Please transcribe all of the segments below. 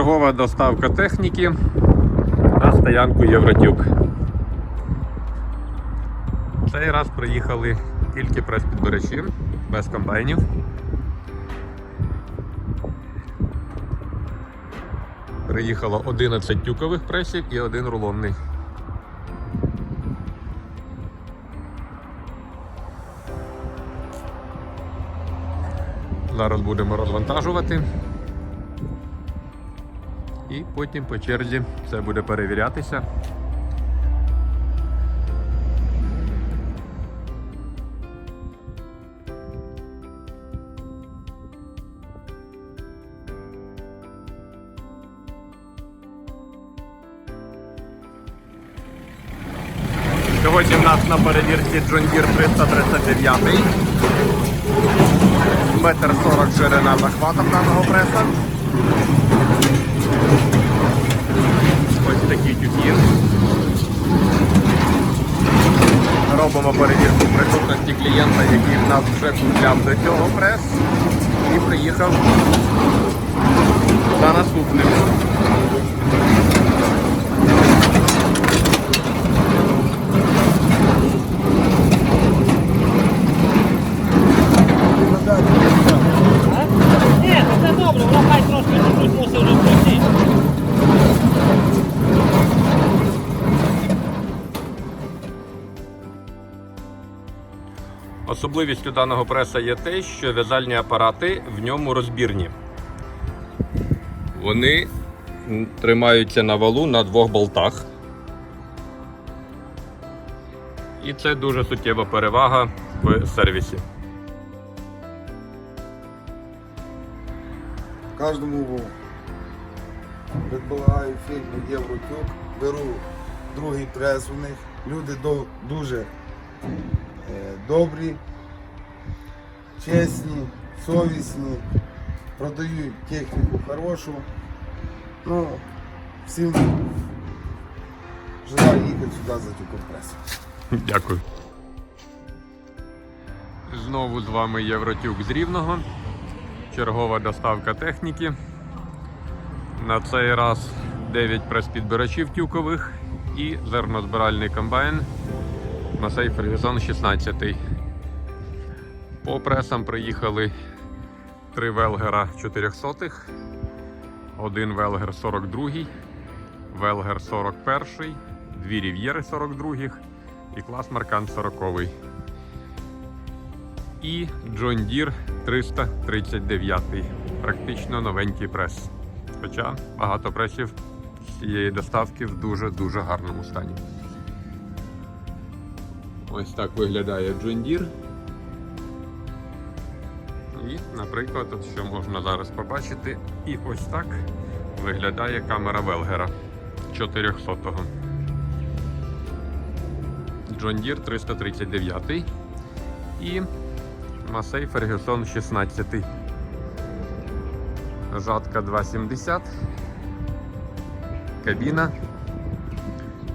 Чергова доставка техніки на стоянку Євротюк. Цей раз приїхали тільки прес-підбирачі, без комбайнів. Приїхало 11 тюкових пресів і один рулонний. Зараз будемо розвантажувати. І потім по черзі все буде перевірятися. Сьогодні в нас на перевірці Deere 339. Метр 40 ширина захвату даного преса. Ось тютін. Робимо перевірку присутності клієнта, який в нас вже купляв до цього прес і приїхав на наступним. Особливістю даного преса є те, що в'язальні апарати в ньому розбірні. Вони тримаються на валу на двох болтах. І це дуже суттєва перевага в сервісі. Кожному предполагаю фільму Євротюк, беру другий прес у них. Люди дуже е, добрі, чесні, совісні, продають техніку хорошу. Ну, всім желаю їхати сюди за тюком пресом. Дякую. Знову з вами Євротюк з Рівного. Чергова доставка техніки. На цей раз 9 прес-підбирачів тюкових і зернозбиральний комбайн Масей Фергюсон 16. По пресам приїхали 3 Велгера 400, один Велгер 42, Велгер 41, дві Рів'єри 42 і клас Маркан 40. І John Deere 339. Практично новенький прес. Хоча багато пресів з цієї доставки в дуже-дуже гарному стані. Ось так виглядає John Deere. І, наприклад, що можна зараз побачити, і ось так виглядає камера Велгера 400-го. John Deere 339 і Massey Ferguson 16. Жатка 270. Кабіна.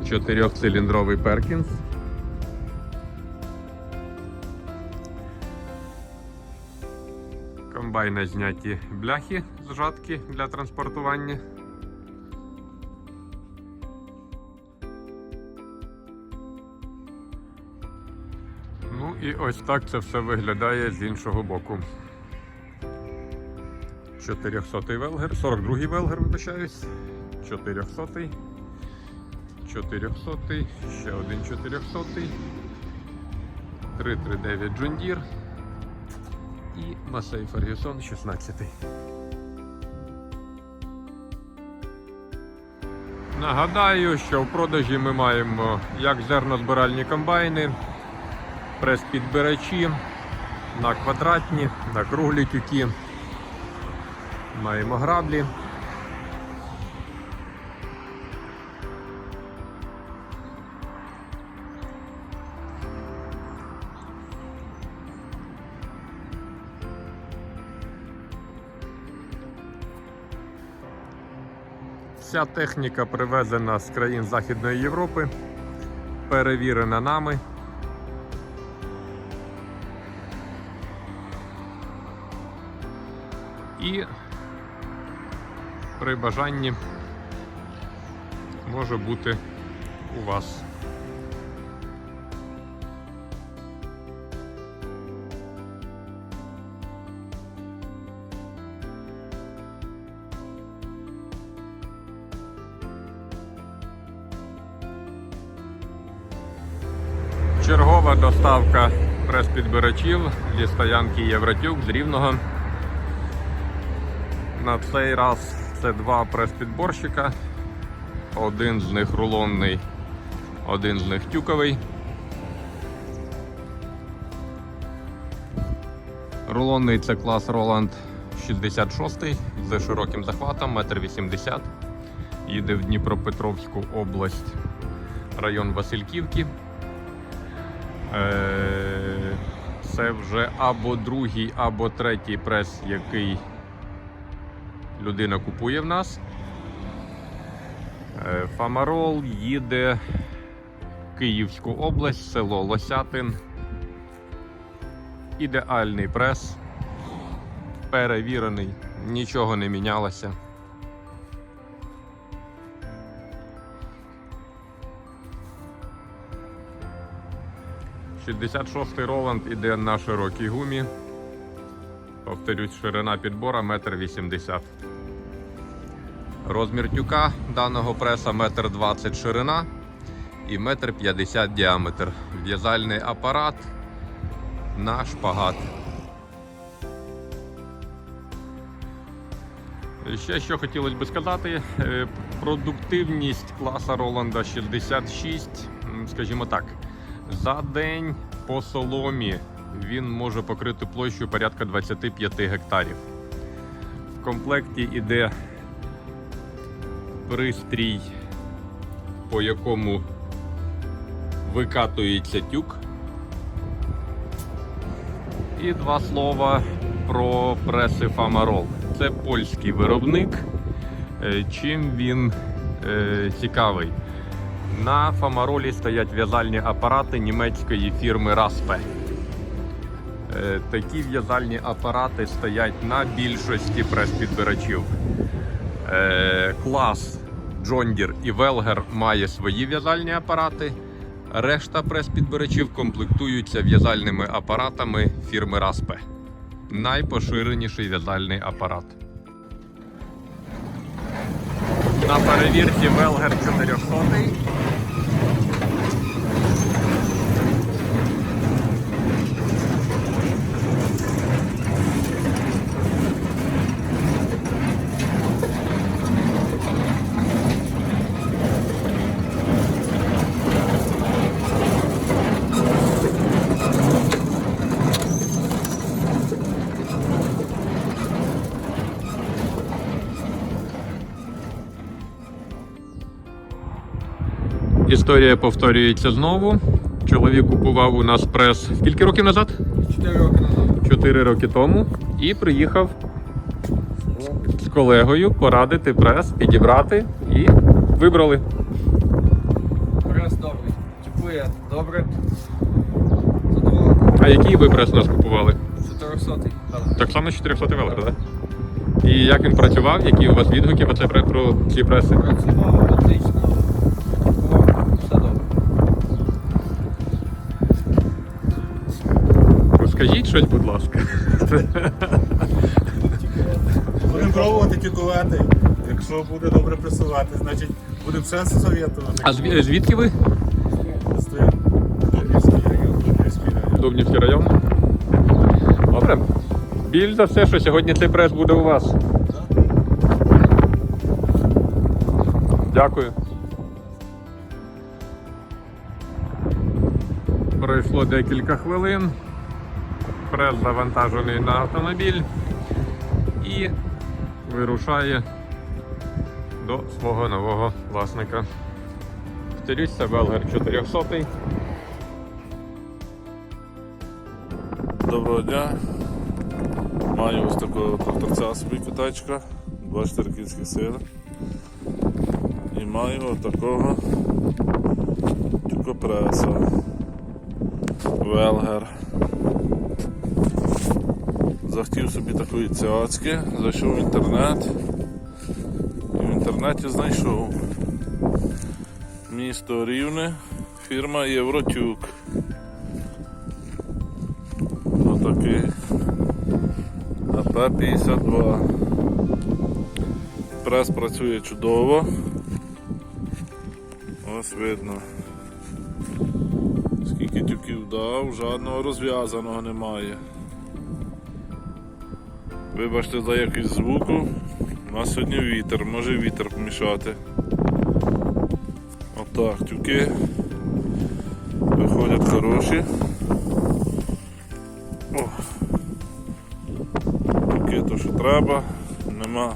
Чотирьохциліндровий Перкінс. Комбайна зняті бляхи з жатки для транспортування. Ну і ось так це все виглядає з іншого боку. 400 велгер, 42-й велгер, вибачаюсь. 400 400 ще один 400 339 John Deere і Масей Фергюсон 16 Нагадаю, що в продажі ми маємо як зернозбиральні комбайни, прес-підбирачі на квадратні, на круглі тюки. Маємо граблі. Вся техніка привезена з країн Західної Європи, перевірена нами. І при бажанні може бути у вас. Доставка прес-підбирачів зі стоянки Євротюк з Рівного. На цей раз це два прес-підборщика. Один з них рулонний, один з них тюковий. Рулонний це клас Roland 66 з широким захватом, 1,80 м. Їде в Дніпропетровську область, район Васильківки. Е, Це вже або другий, або третій прес, який людина купує в нас. Е, Фамарол їде в Київську область, село Лосятин. Ідеальний прес. Перевірений, нічого не мінялося. Шістдесят шостий Роланд іде на широкій гумі. Повторюсь, ширина підбора 1,80 м. Розмір тюка даного преса 1,20 м ширина і 1,50 м діаметр. В'язальний апарат на шпагат. Ще що хотілося би сказати, е, продуктивність класа Роланда 66, скажімо так, за день по соломі він може покрити площу порядка 25 гектарів. В комплекті йде пристрій, по якому викатується тюк. І два слова про преси Фамарол. Це польський виробник. Е, Чим він е, цікавий? На Фамаролі стоять в'язальні апарати німецької фірми Raspe. Е, Такі в'язальні апарати стоять на більшості прес-підбирачів. Е, Клас Deere і Велгер має свої в'язальні апарати. Решта прес-підбирачів комплектуються в'язальними апаратами фірми Raspe. Найпоширеніший в'язальний апарат. На перевірці Велгер 400. Історія повторюється знову. Чоловік купував у нас прес скільки років назад? 4 роки назад. 4 роки тому. І приїхав з колегою порадити прес, підібрати і вибрали. Прес добрий. Чіпує добре. А який ви прес у нас купували? 400 Так само 400 велгер, так? І як він працював, які у вас відгуки про, про ці преси? Працював отлично. Скажіть щось, будь ласка. Будемо пробувати тікувати. Якщо буде добре пресувати, значить будемо ще советувати. А зві- звідки ви? Стоїть Дубнівський район, Дубнівський район. Дубнівський район. Добре. Більш за все, що сьогодні цей прес буде у вас. Дякую. Пройшло декілька хвилин. Прес завантажений на автомобіль і вирушає до свого нового власника. Повторюсь, це Велгер 400. Доброго дня. Маю ось такого тракторця собі китайчика, 24 кінські сили. І ось такого тюкопреса. Велгер. Захотів собі такої цяцьки, зайшов в інтернет, і в інтернеті знайшов. Місто Рівне, фірма Євротюк. Отакий. АП-52. Прес працює чудово. Ось видно. Скільки тюків дав, жодного розв'язаного немає. Вибачте за якийсь звуку. У нас сьогодні вітер, може вітер помішати. Отак, тюки виходять хороші. О. Тюки то, що треба, нема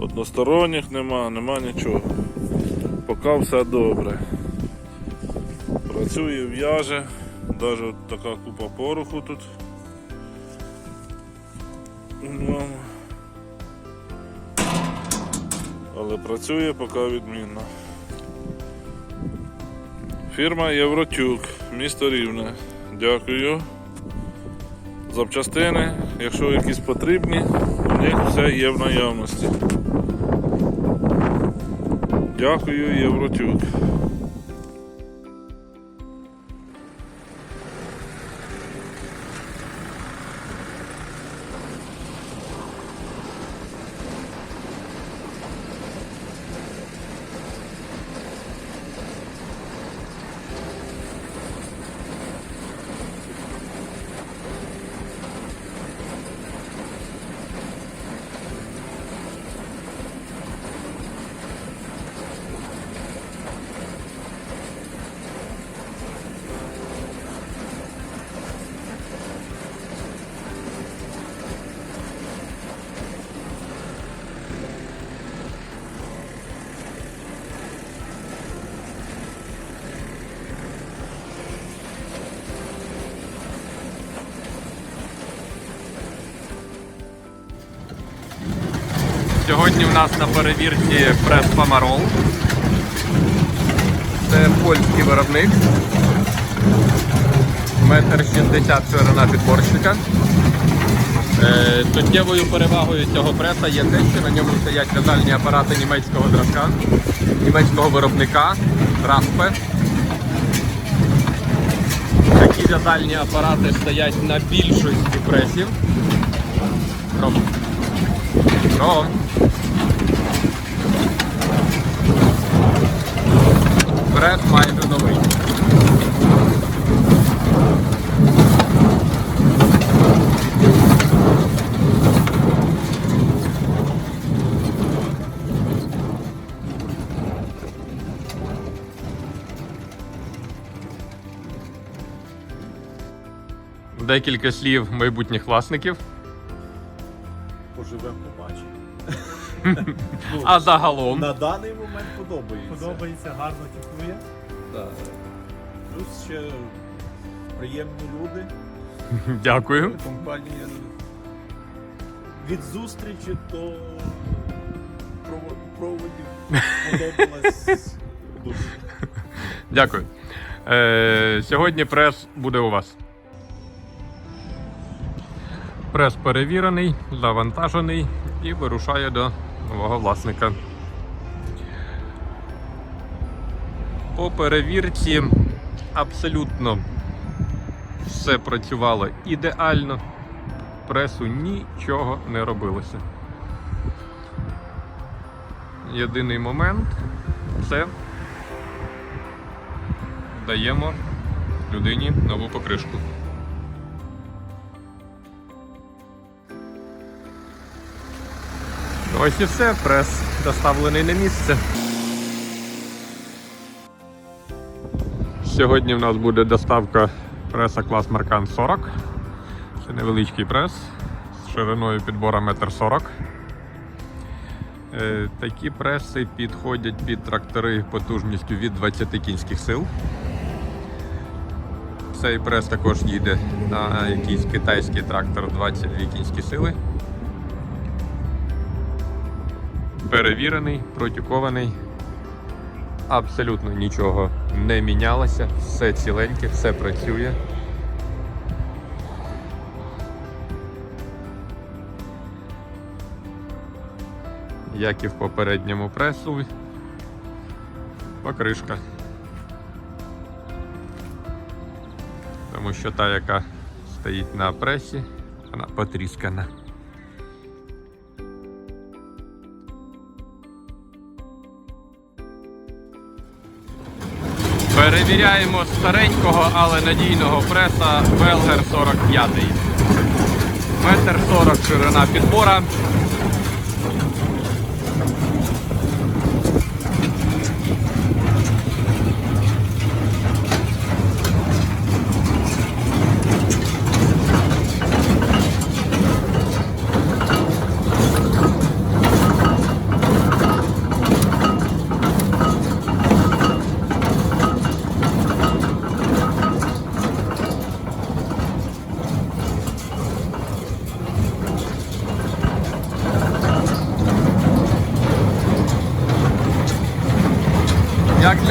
односторонніх, нема, нема нічого. Поки все добре. Працює, в'яже, навіть така купа пороху тут. Але працює поки відмінно. Фірма Євротюк, місто Рівне. Дякую. Запчастини, якщо якісь потрібні, у них все є в наявності. Дякую, Євротюк. Сьогодні в нас на перевірці прес Памарол. Це польський виробник. Метр 60 ширина підборщика. Е, Суттєвою перевагою цього преса є те, що на ньому стоять в'язальні апарати німецького зразка, німецького виробника Распе. Такі в'язальні апарати стоять на більшості пресів. Ром. Прес майже новий. Декілька слів майбутніх власників. Поживемо, побачимо. А загалом. На даний момент подобається. Подобається, гарно тікує. Так. Плюс ще приємні люди. Дякую. Компанія від зустрічі до прово- проводів подобалась дуже. Дякую. Е, сьогодні прес буде у вас. Прес перевірений, завантажений і вирушає до нового власника. По перевірці абсолютно все працювало ідеально. Пресу нічого не робилося. Єдиний момент це даємо людині нову покришку. Ось і все, прес доставлений на місце. Сьогодні в нас буде доставка преса клас Маркан 40. Це невеличкий прес з шириною підбора 1,40 м. Е, Такі преси підходять під трактори потужністю від 20 кінських сил. Цей прес також їде на якийсь китайський трактор 22 кінські сили. Перевірений, протюкований. Абсолютно нічого не мінялося, все ціленьке, все працює. як і в попередньому пресу. Покришка. Тому що та, яка стоїть на пресі, вона потріскана. Перевіряємо старенького, але надійного преса Велгер 45. Метр 40 ширина підбора.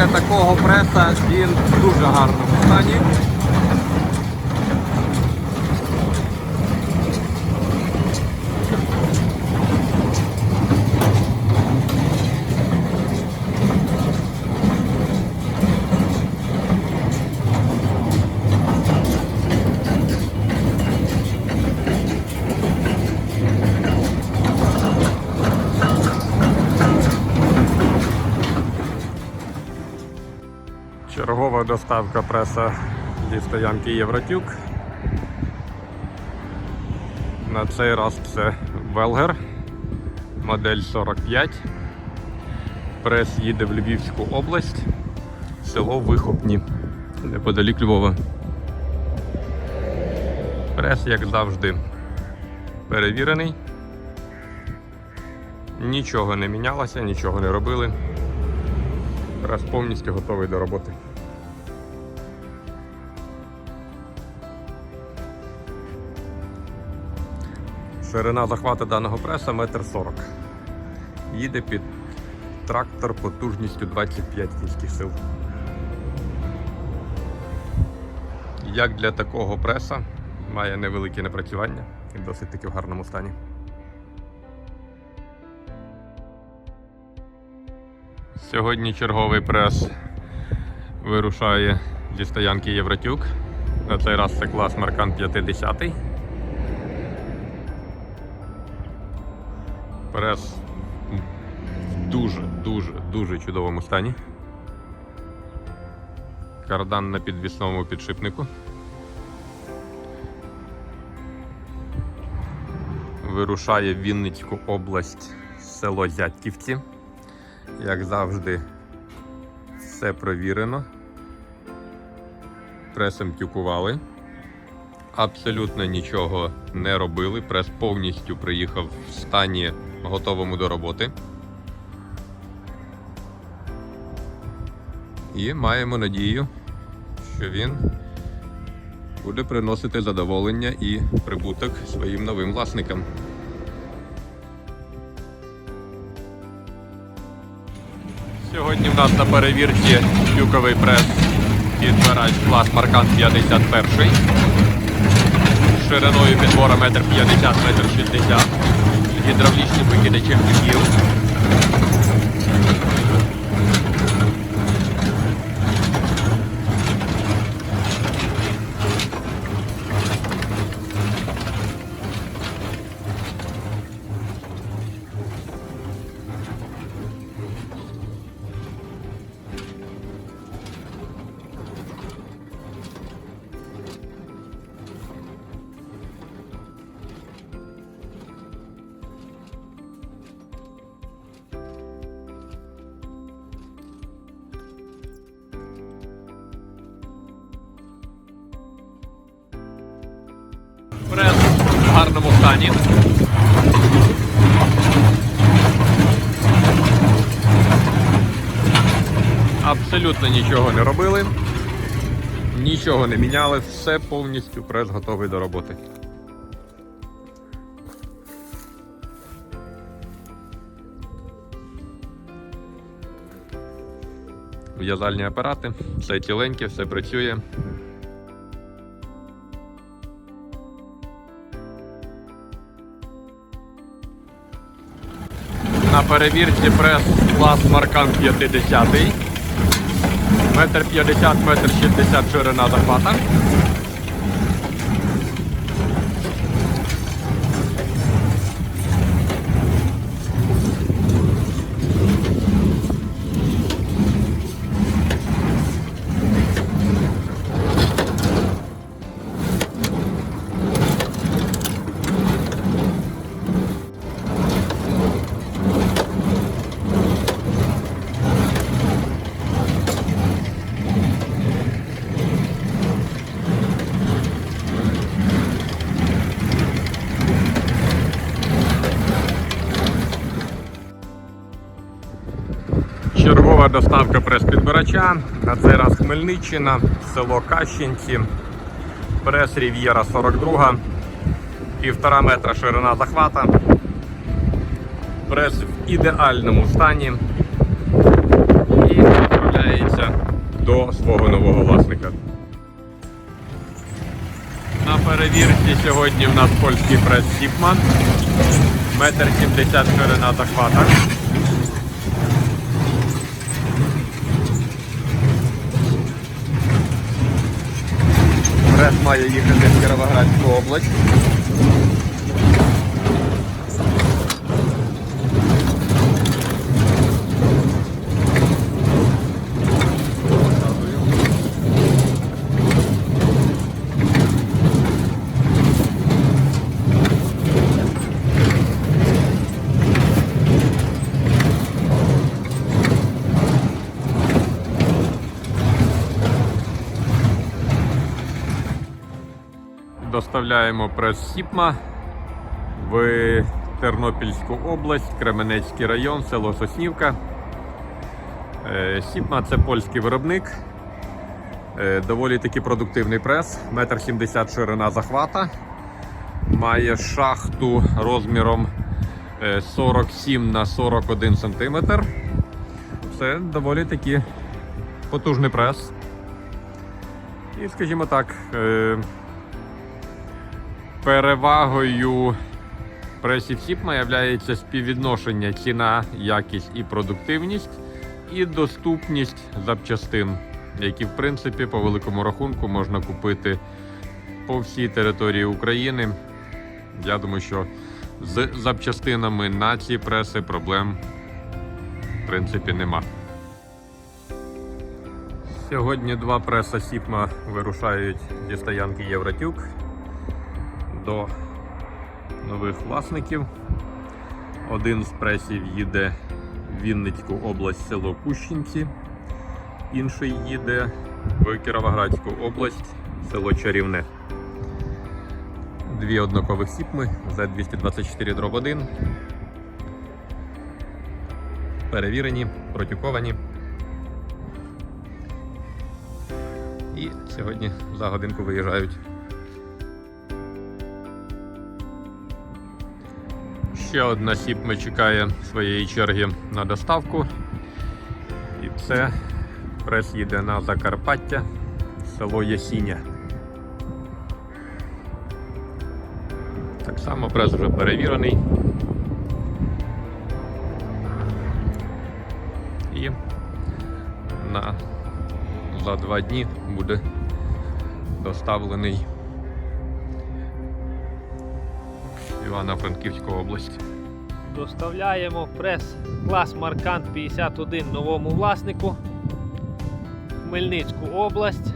Для такого преса він в дуже гарному стані. Доставка преса зі стоянки Євротюк. На цей раз це Велгер, модель 45. Прес їде в Львівську область, село Вихопні, неподалік Львова. Прес, як завжди, перевірений. Нічого не мінялося, нічого не робили. Прес повністю готовий до роботи. Ширина захвату даного преса 1,40 м. Їде під трактор потужністю 25 кінських сил. Як для такого преса, має невелике напрацювання і досить таки в гарному стані. Сьогодні черговий прес вирушає зі стоянки Євротюк. На цей раз це клас Маркан 50. Прес в дуже, дуже, дуже чудовому стані. Кардан на підвісному підшипнику. Вирушає в Вінницьку область село Зятківці. Як завжди, все провірено. Пресом тюкували. Абсолютно нічого не робили. Прес повністю приїхав в стані готовому до роботи. І маємо надію, що він буде приносити задоволення і прибуток своїм новим власникам. Сьогодні в нас на перевірці тюковий прес підбирач клас Маркан 51. Шириною підбора метр 50, метр 60. Гідравлічні викидачі тюків. Гарному стані. Абсолютно нічого не робили, нічого не міняли, все повністю прес готовий до роботи. В'язальні апарати, все ціленьке, все працює. На перевірці прес клас Маркан 50. Метр 50, метр 60 ширина захвата. Чергова доставка прес-підбирача. На цей раз Хмельниччина, село Кащенці, прес Рів'єра 42, півтора метра ширина захвата. Прес в ідеальному стані і відправляється до свого нового власника. На перевірці сьогодні в нас польський прес Сіпман. Метр 70 ширина захвата. Має їхати в Кіровоградську область. Доставляємо прес Сіпма в Тернопільську область, Кременецький район, село Соснівка. Е, Сіпма це польський виробник. Е, Доволі таки продуктивний прес. Метр 70 ширина захвата. Має шахту розміром е, 47 на 41 см. Це доволі таки потужний прес. І, скажімо так, е, Перевагою пресів Сіпма є співвідношення ціна, якість і продуктивність, і доступність запчастин, які, в принципі, по великому рахунку можна купити по всій території України. Я думаю, що з запчастинами на ці преси проблем в принципі нема. Сьогодні два преса Сіпма вирушають зі стоянки Євротюк до нових власників. Один з пресів їде в Вінницьку область село Кущинці, інший їде в Кіровоградську область село Чарівне. Дві однакових сіпми Z224 дроб 1. Перевірені, протюковані. І сьогодні за годинку виїжджають. Ще одна сіпма чекає своєї черги на доставку. І це прес їде на Закарпаття, село Ясіня. Так само прес вже перевірений. І на за два дні буде доставлений в Івано-Франківську область. Доставляємо прес клас Маркант 51 новому власнику Хмельницьку область.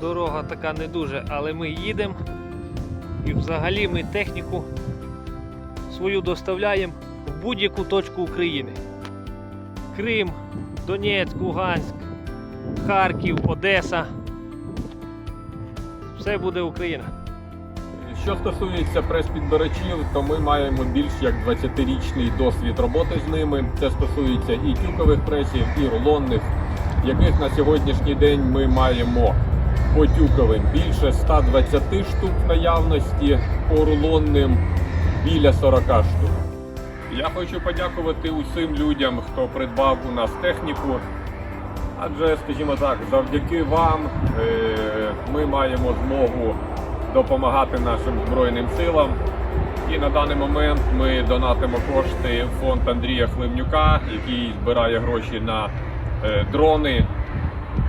Дорога така не дуже, але ми їдемо. І взагалі ми техніку свою доставляємо в будь-яку точку України. Крим, Донецьк, Луганськ, Харків, Одеса. Все буде Україна. Що стосується прес-підбирачів, то ми маємо більш як 20-річний досвід роботи з ними. Це стосується і тюкових пресів, і рулонних, яких на сьогоднішній день ми маємо по тюковим більше 120 штук наявності, по рулонним біля 40 штук. Я хочу подякувати усім людям, хто придбав у нас техніку. Адже, скажімо так, завдяки вам е, ми маємо змогу допомагати нашим Збройним силам. І на даний момент ми донатимо кошти в фонд Андрія Хливнюка, який збирає гроші на е, дрони.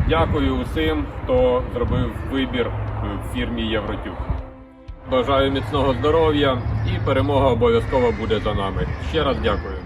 Дякую усім, хто зробив вибір в фірмі Євротюк. Бажаю міцного здоров'я і перемога обов'язково буде за нами. Ще раз дякую.